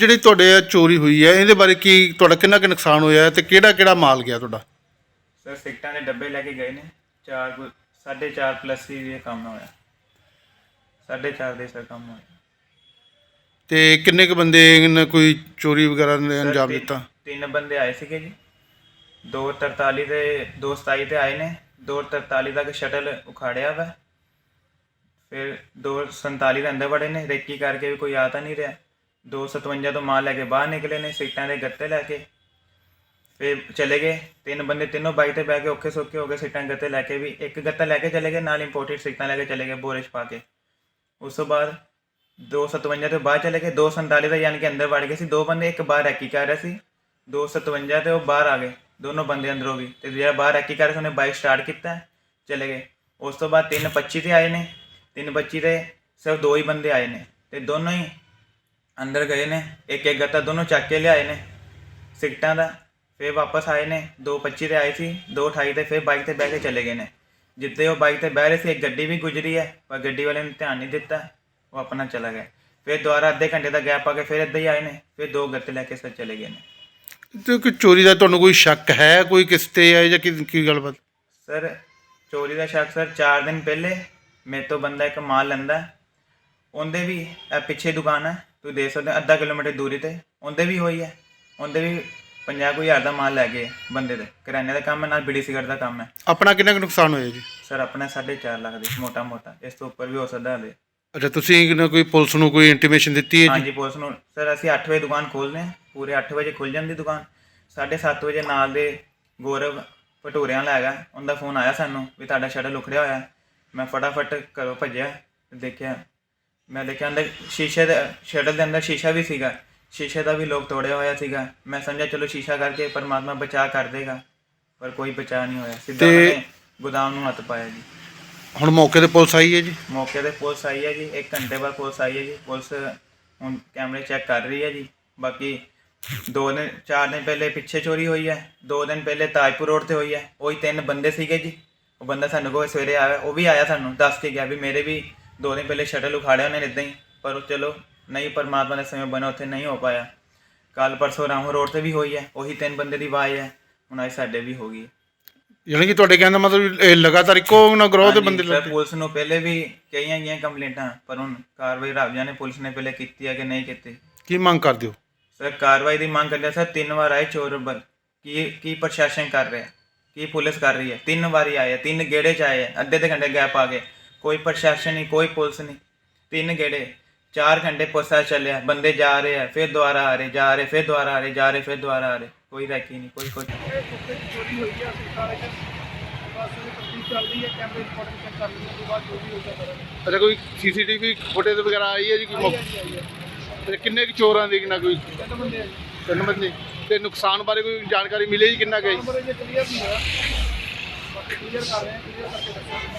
ਜਿਹੜੀ ਤੁਹਾਡੇ ਇਹ ਚੋਰੀ ਹੋਈ ਹੈ ਇਹਦੇ ਬਾਰੇ ਕੀ ਤੁਹਾਡਾ ਕਿੰਨਾ ਕੁ ਨੁਕਸਾਨ ਹੋਇਆ ਹੈ ਤੇ ਕਿਹੜਾ ਕਿਹੜਾ ਮਾਲ ਗਿਆ ਤੁਹਾਡਾ? ਸਰ ਸਿਗਟਾਂ ਦੇ ਡੱਬੇ ਲੈ ਕੇ ਗਏ ਨੇ। 4 4.5 ਪਲੱਸ ਹੀ ਇਹ ਕੰਮ ਹੋਇਆ। 4.5 ਦੇ ਸਰ ਕੰਮ ਹੋਇਆ। ਤੇ ਕਿੰਨੇ ਕੁ ਬੰਦੇ ਨੇ ਕੋਈ ਚੋਰੀ ਵਗੈਰਾ ਨੇ ਅੰਜਾਮ ਤਿੰਨ- ਦਿੱਤਾ? ਤਿੰਨ ਬੰਦੇ ਆਏ ਸੀਗੇ ਜੀ। 243 ਤੇ 227 ਤੇ ਆਏ ਨੇ। 243 ਤੱਕ ਸ਼ਟਲ ਉਖਾੜਿਆ ਵਾ। ਫਿਰ 247 ਦੇ ਅੰਦਰ ਵੜੇ ਨੇ। ਰੇਕੀ ਕਰਕੇ ਵੀ ਕੋਈ ਆ ਤਾਂ ਨਹੀਂ ਰਿਹਾ। 257 ਤੋਂ ਮਾਲ ਲੈ ਕੇ ਬਾਹਰ ਨਿਕਲੇ ਨੇ, ਸੀਟਾਂ ਦੇ ਗੱਤੇ ਲੈ ਕੇ। ਫਿਰ ਚਲੇ ਗਏ। ਤਿੰਨ ਬੰਦੇ ਤਿੰਨੋਂ ਬਾਈਕ ਤੇ ਬਹਿ ਕੇ ਔਖੇ ਸੌਖੇ ਹੋ ਗਏ, ਸੀਟਾਂ ਗੱਤੇ ਲੈ ਕੇ ਵੀ। ਇੱਕ ਗੱਤਾ ਲੈ ਕੇ ਚਲੇ ਗਏ, ਨਾਲ ਇੰਪੋਰਟਡ ਸੀਟਾਂ ਲੈ ਕੇ ਚਲੇ ਗਏ ਬੋਰੇ 'ਚ ਪਾ ਕੇ। ਉਸ ਤੋਂ ਬਾਅਦ 257 ਤੋਂ ਬਾਹਰ ਚਲੇ ਗਏ। 247 ਦਾ ਯਾਨੀ ਕਿ ਅੰਦਰ ਵੜ ਗਏ ਸੀ। ਦੋ ਬੰਦੇ ਇੱਕ ਬਾਹਰ ਐਕੀ ਕਰ ਰਿਹਾ ਸੀ। 257 ਤੇ ਉਹ ਬਾਹਰ ਆ ਗਏ। ਦੋਨੋਂ ਬੰਦੇ ਅੰਦਰੋਂ ਵੀ। ਤੇ ਜਿਹੜਾ ਬਾਹਰ ਐਕੀ ਕਰ ਰਿਹਾ ਸੀ, ਉਹਨੇ ਬਾਈਕ ਸਟਾਰਟ ਕੀਤਾ, ਚਲੇ ਗਏ। ਉਸ ਤੋਂ ਬਾਅਦ 325 ਤੇ ਆਏ ਨੇ। 325 ਤੇ ਸਿਰਫ ਦੋ ਹੀ ਬੰਦੇ ਆਏ ਨੇ। ਤੇ ਦੋਨੋਂ ਹੀ ਅੰਦਰ ਗਏ ਨੇ ਇੱਕ ਇੱਕ ਗੱਤਾ ਦੋਨੋਂ ਚੱਕ ਕੇ ਲਿਆਏ ਨੇ। ਸਿਗਟਾਂ ਦਾ ਫਿਰ ਵਾਪਸ ਆਏ ਨੇ 225 ਤੇ ਆਏ ਸੀ 228 ਤੇ ਫਿਰ ਬਾਈਕ ਤੇ ਬਹਿ ਕੇ ਚਲੇ ਗਏ ਨੇ। ਜਿੱਦੇ ਉਹ ਬਾਈਕ ਤੇ ਬਹਿ ਰਹੇ ਸੀ ਇੱਕ ਗੱਡੀ ਵੀ ਗੁਜ਼ਰੀ ਹੈ ਪਰ ਗੱਡੀ ਵਾਲੇ ਨੇ ਧਿਆਨ ਨਹੀਂ ਦਿੱਤਾ ਉਹ ਆਪਣਾ ਚਲਾ ਗਿਆ। ਫਿਰ ਦੁਬਾਰਾ ਅੱਧੇ ਘੰਟੇ ਦਾ ਗੈਪ ਆ ਕੇ ਫਿਰ ਇੱਦਾਂ ਹੀ ਆਏ ਨੇ ਫਿਰ ਦੋ ਗੱਤੇ ਲੈ ਕੇ ਸਰ ਚਲੇ ਗਏ ਨੇ। ਤੇ ਕੋਈ ਚੋਰੀ ਦਾ ਤੁਹਾਨੂੰ ਕੋਈ ਸ਼ੱਕ ਹੈ ਕੋਈ ਕਿਸ ਤੇ ਹੈ ਜਾਂ ਕੀ ਕੀ ਗੱਲਬਾਤ? ਸਰ ਚੋਰੀ ਦਾ ਸ਼ੱਕ ਸਰ 4 ਦਿਨ ਪਹਿਲੇ ਮੇਰੇ ਤੋਂ ਬੰਦਾ ਇੱਕ ਮਾਲ ਲੈਂਦਾ ਉਹਦੇ ਵੀ ਇਹ ਪਿੱਛੇ ਦੁਕਾਨ ਹੈ। ਤੁਸੀਂ ਦੇਖ ਸਕਦੇ ਅੱਧਾ ਕਿਲੋਮੀਟਰ ਦੂਰੀ ਤੇ ਉਹਦੇ ਵੀ ਹੋਈ ਹੈ। ਉਹਦੇ ਵੀ 50 ਕੁ ਹਜ਼ਾਰ ਦਾ ਮਾਲ ਲੈ ਗਏ ਬੰਦੇ ਦੇ। ਕਰਿਆਨੇ ਦਾ ਕੰਮ ਹੈ ਨਾਲ ਬੀੜੀ ਸਿਗਰਟ ਦਾ ਕੰਮ ਹੈ। ਆਪਣਾ ਕਿੰਨਾ ਕੁ ਨੁਕਸਾਨ ਹੋਇਆ ਜੀ? ਸਰ ਆਪਣਾ 4.5 ਲੱਖ ਦੇ ਮੋਟਾ ਮੋਟਾ ਇਸ ਤੋਂ ਉੱਪਰ ਵੀ ਹੋ ਸਕਦਾ ਹਲੇ। ਅੱਛਾ ਤੁਸੀਂ ਨਾ ਕੋਈ ਪੁਲਿਸ ਨੂੰ ਕੋਈ ਇੰਟੀਮੇਸ਼ਨ ਦਿੱਤੀ ਹੈ ਜੀ? ਹਾਂਜੀ ਪੁਲਿਸ ਨੂੰ। ਸਰ ਅਸੀਂ 8 ਵਜੇ ਦੁਕਾਨ ਖੋਲ੍ਹਦੇ ਹਾਂ। ਪੂਰੇ 8 ਵਜੇ ਖੁੱਲ ਜਾਂਦੀ ਦੁਕਾਨ। 7:30 ਵਜੇ ਨਾਲ ਦੇ ਗੌਰਵ ਭਟੂਰਿਆਂ ਵਾਲਾ ਹੈਗਾ ਉਹਦਾ ਫੋਨ ਆਇਆ ਸਾਨੂੰ ਵੀ ਤੁਹਾਡਾ ਸ਼ਟਰ ਉਖੜਿਆ ਹੋਇਆ। ਮੈਂ ਫਟਾਫਟ ਘਰੋਂ ਭੱਜਿਆ ਦੇਖਿਆ ਮੈਂ ਦੇਖਿਆ ਅੰਦਰ ਸ਼ੀਸ਼ੇ ਦੇ ਸ਼ਟਰ ਦੇ ਅੰਦਰ ਸ਼ੀਸ਼ਾ ਵੀ ਸੀਗਾ। ਸ਼ੀਸ਼ੇ ਦਾ ਵੀ ਲੋਕ ਤੋੜਿਆ ਹੋਇਆ ਸੀਗਾ। ਮੈਂ ਸਮਝਿਆ ਚਲੋ ਸ਼ੀਸ਼ਾ ਕਰਕੇ ਪਰਮਾਤਮਾ ਬਚਾ ਕਰ ਦੇਗਾ ਪਰ ਕੋਈ ਬਚਾ ਨਹੀਂ ਹੋਇਆ। ਸਿੱਧਾ ਤੇ- ਉਹਨੇ ਗੋਦਾਮ ਨੂੰ ਹੱਥ ਪਾਇਆ ਜੀ। ਹੁਣ ਮੌਕੇ ਤੇ ਪੁਲਿਸ ਆਈ ਹੈ ਜੀ? ਮੌਕੇ ਤੇ ਪੁਲਿਸ ਆਈ ਹੈ ਜੀ। 1 ਘੰਟੇ ਬਾਅਦ ਪੁਲਿਸ ਆਈ ਹੈ ਜੀ। ਪੁਲਿਸ ਹੁਣ ਕੈਮਰੇ ਚੈੱਕ ਕਰ ਰਹੀ ਹੈ ਜੀ। ਬਾਕੀ ਦੋ ਦਿਨ ਚਾਰ ਦਿਨ ਪਹਿਲੇ ਪਿੱਛੇ ਚੋਰੀ ਹੋਈ ਹੈ। ਦੋ ਦਿਨ ਪਹਿਲੇ ਤਾਜਪੁਰ ਰੋਡ ਤੇ ਹੋਈ ਹੈ। ਉਹੀ ਤਿੰਨ ਬੰਦੇ ਸੀਗੇ ਜੀ। ਉਹ ਬੰਦਾ ਸਾਨੂੰ ਕੋਲ ਸਵੇਰੇ ਆਇਆ ਉਹ ਵੀ ਆਇਆ ਸਾਨੂੰ ਦੱਸ ਕੇ ਗਿਆ ਵੀ ਮੇਰੇ ਵੀ ਦੋ ਦਿਨ ਪਹਿਲੇ ਸ਼ਟਲ ਉਖਾੜਿਆ ਉਹਨੇ ਇਦਾਂ ਹੀ ਪਰ ਉਹ ਚਲੋ ਨਹੀਂ ਪਰਮਾਤਮਾ ਦੇ ਸਮੇਂ ਬਣਾ ਉੱਥੇ ਨਹੀਂ ਹੋ ਪਾਇਆ। ਕੱਲ ਪਰਸੋਂ ਰਾਮੋ ਰੋਡ ਤੇ ਵੀ ਹੋਈ ਹੈ ਉਹੀ ਤਿੰਨ ਬੰਦੇ ਦੀ ਆਵਾਜ਼ ਹੈ ਹੁਣ ਅੱਜ ਸਾਡੇ ਵੀ ਹੋ ਗਈ ਯਾਨੀ ਕਿ ਤੁਹਾਡੇ ਕਹਿਣ ਦਾ ਮਤਲਬ ਇਹ ਲਗਾਤਾਰ ਇੱਕੋ ਨਾ ਗਰੋਹ ਦੇ ਬੰਦੇ ਲੱਗੇ। ਪੁਲਿਸ ਨੂੰ ਪਹਿਲੇ ਵੀ ਕਈਆਂ ਗਈਆਂ ਕੰਪਲੇਂਟਾਂ ਪਰ ਹੁਣ ਕਾਰਵਾਈ ਰਾਜਾ ਨੇ ਪੁਲਿਸ ਨੇ ਪਹਿਲੇ ਕੀਤੀ ਹੈ ਕਿ ਨਹੀਂ ਕੀਤੀ। ਕੀ ਮੰਗ ਕਰਦੇ ਹੋ? ਸਰ ਕਾਰਵਾਈ ਦੀ ਮੰਗ ਕਰਦੇ ਸਰ ਤਿੰਨ ਵਾਰ ਆਏ ਚੋਰ ਬਲ ਕੀ ਕੀ ਪ੍ਰਸ਼ਾਸਨ ਕਰ ਰਿਹਾ? ਕੀ ਪੁਲਿਸ ਕਰ ਰਹੀ ਹੈ? ਤਿੰਨ ਵਾਰੀ ਆਏ ਤਿੰਨ ਗੇੜੇ ਚ ਆਏ ਅੱਧੇ ਦੇ ਘੰਟੇ ਗੈਪ ਆ ਗਏ। ਕੋਈ ਪ੍ਰਸ਼ਾਸਨ ਨਹੀਂ ਕੋਈ ਪੁਲਿਸ ਨਹੀਂ। ਤਿੰਨ ਗੇੜੇ 4 ਘੰਟੇ ਪੁੱਛਾ ਚੱਲਿਆ। ਬੰਦੇ ਜਾ ਰਹੇ ਆ ਫਿਰ ਦੁਬਾਰਾ ਆ ਰਹੇ ਜਾ ਰਹੇ ਫਿਰ ਦੁਬਾਰਾ ਆ ਰਹੇ ਜਾ ਰਹੇ ਫਿਰ ਦੁਬਾਰਾ ਆ ਰਹੇ। ਕੋਈ ਰੈਕੀ ਨਹੀਂ ਕੋਈ ਕੁਝ ਚੋਰੀ ਹੋਈ ਹੈ ਸਰਕਾਰ ਵਿੱਚ ਬਸ ਤਫਤੀਸ਼ ਚੱਲ ਰਹੀ ਹੈ ਕੈਮਰੇ ਰਿਕਾਰਡਿੰਗ ਚੈੱਕ ਕਰ ਲਈ ਤੋਂ ਬਾਅਦ ਜੋ ਵੀ ਹੋਊਗਾ ਕਰਾਂਗੇ। ਅੱਛਾ ਕੋਈ ਸੀਸੀਟੀਵੀ ਫੁਟੇਜ ਵਗੈਰਾ ਆਈ ਹੈ ਜੀ ਕੋਈ ਤੇ ਕਿੰਨੇ ਕੁ ਚੋਰਾਂ ਦੀ ਨਾ ਕੋਈ? ਤਿੰਨ ਬੰਦੇ ਆ ਤਿੰਨ ਬੰਦੇ। ਤੇ ਨੁਕਸਾਨ ਬਾਰੇ ਕੋਈ ਜਾਣਕਾਰੀ ਮਿਲੀ ਜੀ ਕਿੰਨਾ ਕੁ ਹੈ ਕਲੀਅਰ ਨਹੀਂ ਹੋਇਆ ਬਾਕੀ ਕਲੀਅਰ ਕਰ ਰਹੇ ਹਾਂ ਕਲੀਅਰ ਕਰਕੇ ਦੱਸਾਂਗੇ।